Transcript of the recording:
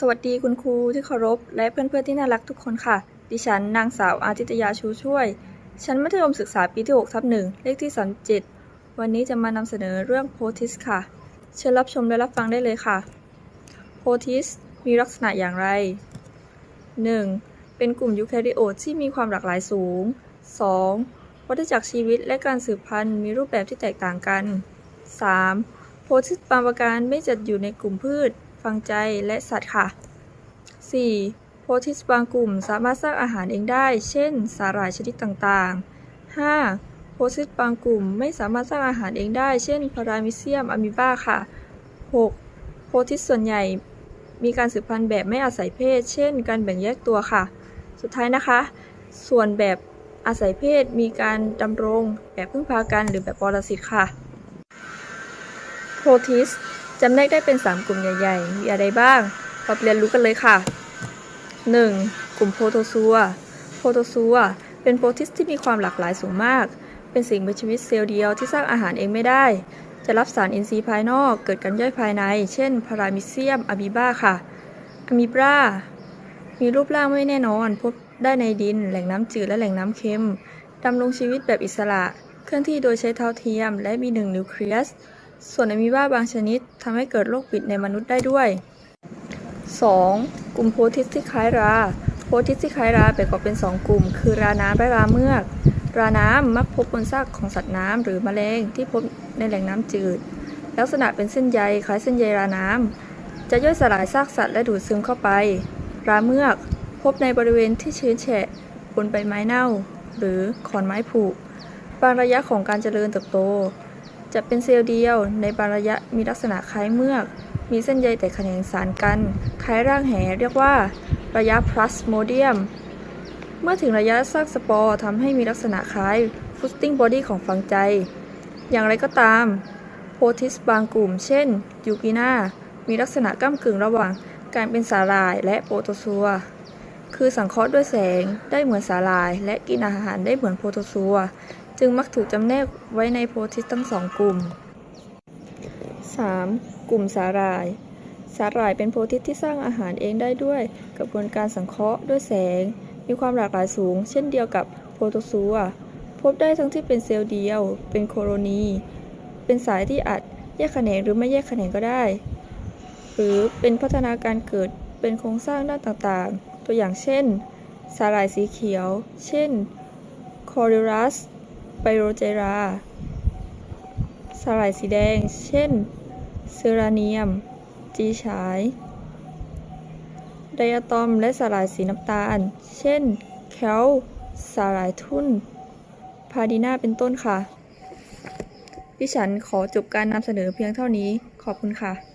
สวัสดีคุณครูที่เคารพ และเพื่อนๆที่น่ารักทุกคนค่ะ ดิฉันนางสาวอาทิตยาชูช่วย ชั้นมัธยมศึกษาปีที่6ทับหนึ่งเลขที่ 37 วันนี้จะมานำเสนอเรื่องโพธิสค่ะ เชิญรับชมและรับฟังได้เลยค่ะ โพธิสมีลักษณะอย่างไร 1. เป็นกลุ่มยูแคริโอตที่มีความหลากหลายสูง 2. วัฏจักรชีวิตและการสืบพันธุ์มีรูปแบบที่แตกต่างกัน 3. โพธิสบางประการไม่จัดอยู่ในกลุ่มพืช ฟังใจและสัตว์ค่ะ 4. โพธิสบางกลุ่มสามารถสร้างอาหารเองได้ เช่น สาหร่ายชนิดต่างๆ 5. โพธิสบางกลุ่มไม่สามารถสร้างอาหารเองได้ เช่น พารามิเซียมอะมีบาค่ะ 6. โพธิสส่วนใหญ่มีการสืบพันธุ์แบบไม่อาศัยเพศ เช่น การแบ่งแยกตัวค่ะ สุดท้ายนะคะ ส่วนแบบอาศัยเพศมีการดำรงแบบพึ่งพากันหรือแบบปรสิตค่ะ โพธิส จำแนกได้เป็น 3 กลุ่มใหญ่ๆ มีอะไรบ้าง เราไปเรียนรู้กันเลยค่ะ 1. กลุ่มโพโตซัว โพโตซัว เป็นโพธิสที่มีความหลากหลายสูงมาก เป็นสิ่งมีชีวิตเซลล์เดียวที่สร้างอาหารเองไม่ได้ จะรับสารอินทรีย์ภายนอกเกิดการย่อยภายใน เช่น พารามิเซียมอะมีบาค่ะอะมีบรามีรูปร่างไม่แน่นอน พบได้ในดิน แหล่งน้ำจืดและแหล่งน้ำเค็มดำรงชีวิตแบบอิสระ เคลื่อนที่โดยใช้เท้าเทียม และมีหนึ่งนิวเคลียส ส่วนอะมีบาบางชนิดทำให้เกิดโรคบิดในมนุษย์ได้ด้วย 2. กลุ่มโพธิสที่คล้ายรา โพธิสที่คล้ายราแบ่งออกเป็น 2 กลุ่ม คือราน้ำและราเมือก ราน้ำมักพบบนซากของสัตว์น้ำหรือแมลงที่พบในแหล่งน้ำจืด ลักษณะเป็นเส้นใยคล้ายเส้นใยราน้ำ จะย่อยสลายซากสัตว์และดูดซึมเข้าไป ราเมือก พบในบริเวณที่ชื้นแฉะบนใบไม้เน่า หรือขอนไม้ผุบางระยะของการเจริญเติบโต จะเป็นเซลล์เดียว ในบางระยะมีลักษณะคล้ายเมือก มีเส้นใยแต่แขนงสารกัน คล้ายร่างแหเรียกว่า ระยะพลาสโมเดียม เมื่อถึงระยะซากสปอร์ทำให้มีลักษณะคล้ายฟุตติ้งบอดี้ของฟังใจ อย่างไรก็ตาม โพธิสบางกลุ่ม เช่น ยูกินามีลักษณะก้ากึ่งระหว่างการเป็นสาหร่ายและโปรโตซัว คือสังเคราะห์ด้วยแสงได้เหมือนสาหร่าย และกินอาหารได้เหมือนโปรโตซัว จึงมักถูกจำแนกไว้ในโพธิสทั้งสองกลุ่ม 3. กลุ่มสาหร่าย สาหร่ายเป็นโพธิสที่สร้างอาหารเองได้ด้วยกระบวนการสังเคราะห์ด้วยแสง มีความหลากหลายสูง เช่นเดียวกับโปรโตซัวพบได้ทั้งที่เป็นเซลล์เดียว เป็นโคโลนี เป็นสายที่อาจแยกแขนงหรือไม่แยกแขนงก็ได้ หรือเป็นพัฒนาการเกิดเป็นโครงสร้างด้านต่างๆ ตัวอย่างเช่น สาหร่ายสีเขียว เช่นคอริรัส ไบโรเจราสาหร่ายสีแดง เช่นเซราเนียม จีฉาย ไดอะตอมและสาหร่ายสีน้ำตาล เช่น แคลสาหร่ายทุ่น พาดีนาเป็นต้นค่ะ ดิฉันขอจบการนำเสนอเพียงเท่านี้ ขอบคุณค่ะ